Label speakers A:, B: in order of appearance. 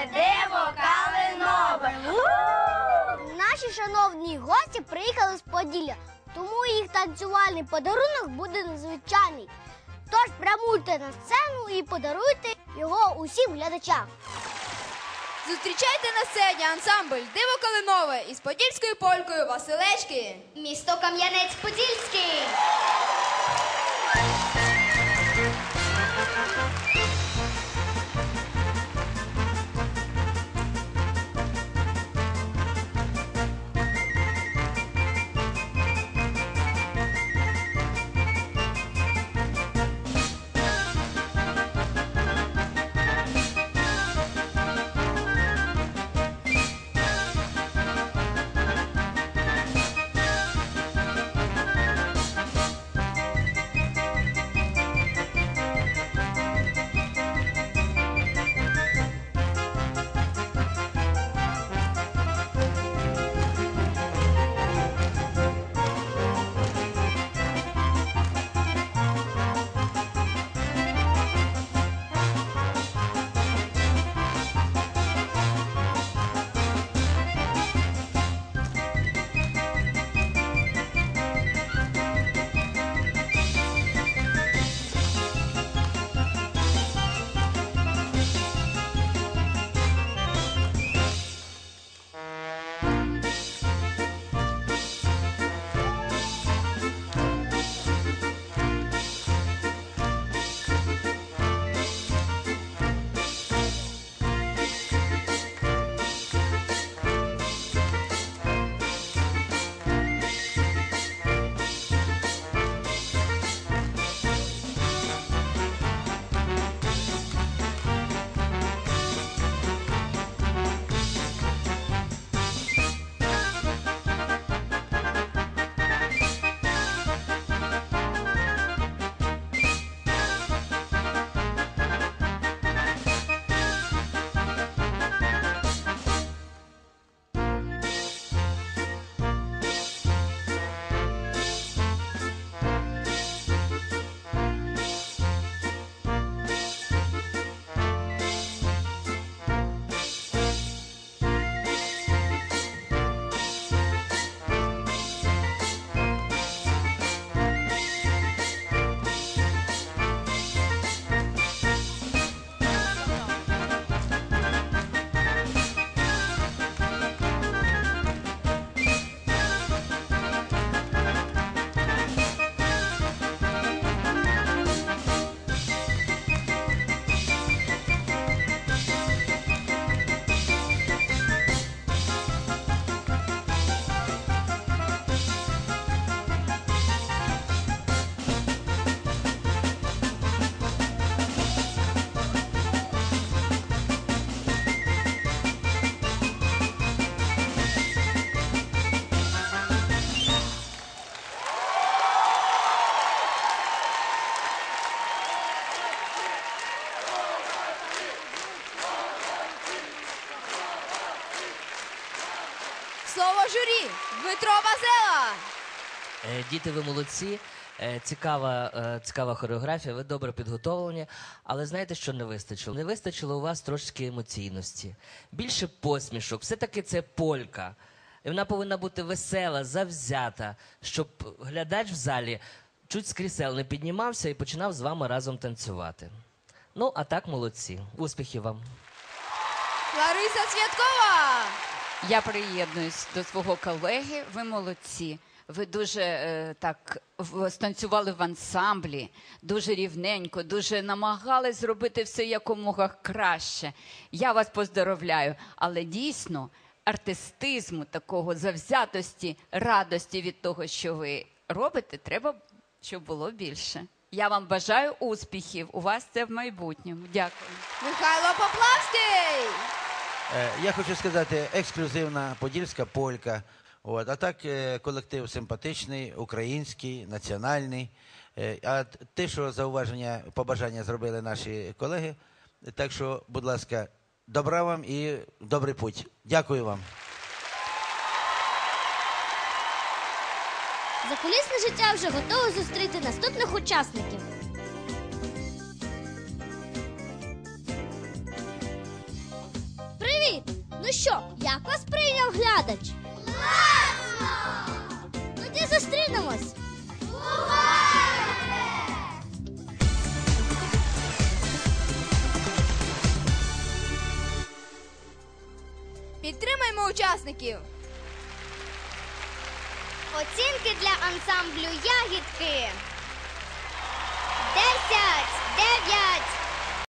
A: Диво Калинове!
B: Наші шановні гості приїхали з Поділля, тому їх танцювальний подарунок буде незвичайний. Тож прямуйте на сцену і подаруйте його усім глядачам.
C: Зустрічайте на сцені ансамбль Диво Калинове із подільською полькою Василечки.
A: Місто Кам'янець-Подільський!
C: Слово журі Дмитро Базела.
D: Е, Діти, ви молодці. Е, Цікава, е, цікава хореографія, ви добре підготовлені. Але знаєте, що не вистачило? Не вистачило у вас трошки емоційності, більше посмішок. Все-таки це полька. І вона повинна бути весела, завзята, щоб глядач в залі чуть з крісел не піднімався і починав з вами разом танцювати. Ну, а так молодці. Успіхів вам.
C: Лариса Святкова.
E: Я приєднуюсь до свого колеги. Ви молодці. Ви дуже е, так станцювали в ансамблі, дуже рівненько, дуже намагались зробити все якомога краще. Я вас поздоровляю, але дійсно артистизму, такого завзятості, радості від того, що ви робите, треба, щоб було більше. Я вам бажаю успіхів. У вас це в майбутньому. Дякую.
C: Михайло Поплавський.
F: Е, Я хочу сказати, ексклюзивна подільська полька. От, а так е, колектив симпатичний, український, національний. Е, А те, що зауваження, побажання зробили наші колеги. Так що, будь ласка, добра вам і добрий путь. Дякую вам.
B: Закулісне життя вже готове зустріти наступних учасників. Ну що, як вас прийняв глядач? Класно! Тоді зустрінемось!
C: Підтримаймо учасників.
A: Оцінки для ансамблю ягідки. 10, 9,